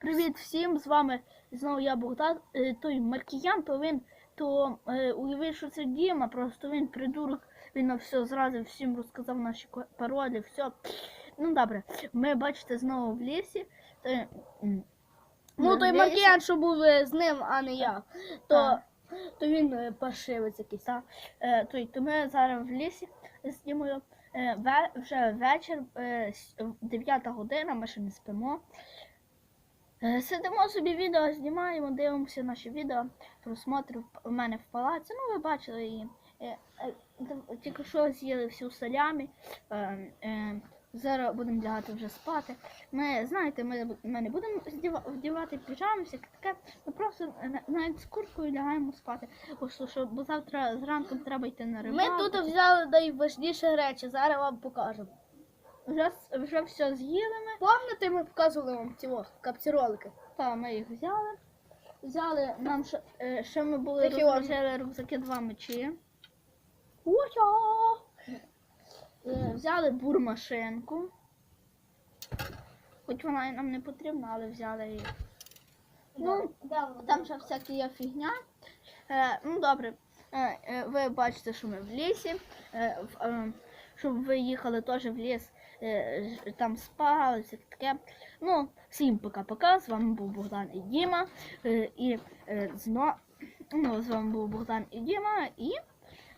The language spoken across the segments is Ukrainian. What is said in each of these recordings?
Привіт всім! З вами знову я Богдан. Е, Той Маркіян, то він то е, уявив, що це Діма, просто він придурок, він на все зразу всім розказав наші паролі, все. Ну добре, ми бачите знову в лісі. То, Ну, той Маркіян, що був е, з ним, а не я, то, то він е, паршивець якийсь. Та, е, то, то ми зараз в лісі з Дімою. Е, вже вечір, е, 9 година, ми ще не спимо. Е, сидимо собі відео, знімаємо, дивимося наші відео, просмотри в- у мене в палаці. Ну, ви бачили її. Е, е, тільки що з'їли всю салямі. Зараз будемо лягати вже спати. Ми, знаєте, ми, ми не будемо вдівати піжами, всяке таке. Ми просто навіть з куркою лягаємо спати. Бо, що, що, бо завтра зранку треба йти на Ми тут взяли найважніше речі, зараз вам покажемо. Вже, вже все з'їли ми. Пам'ятаєте, ми показували вам ці капціролики? Та ми їх взяли. Взяли нам ще, е, ще ми були Такі розложили рюкзаки два мечі. Уча! Е, Взяли бурмашинку. Хоч вона і нам не потрібна, але взяли її. Ну, там ще всякі є фігня. Е, ну добре. Е, е, ви бачите, що ми в лісі. Е, в, е, щоб ви їхали теж в ліс, там спали, все таке. Ну, всім пока-пока. З вами був Богдан і Діма. Е, і е, зно... ну, з вами був Богдан і Діма. І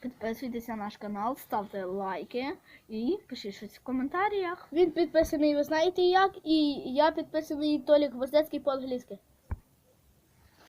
підписуйтесь на наш канал, ставте лайки і пишіть щось в коментарях. Він підписаний, ви знаєте як, і я підписаний Толік Гвоздецький по-англійськи.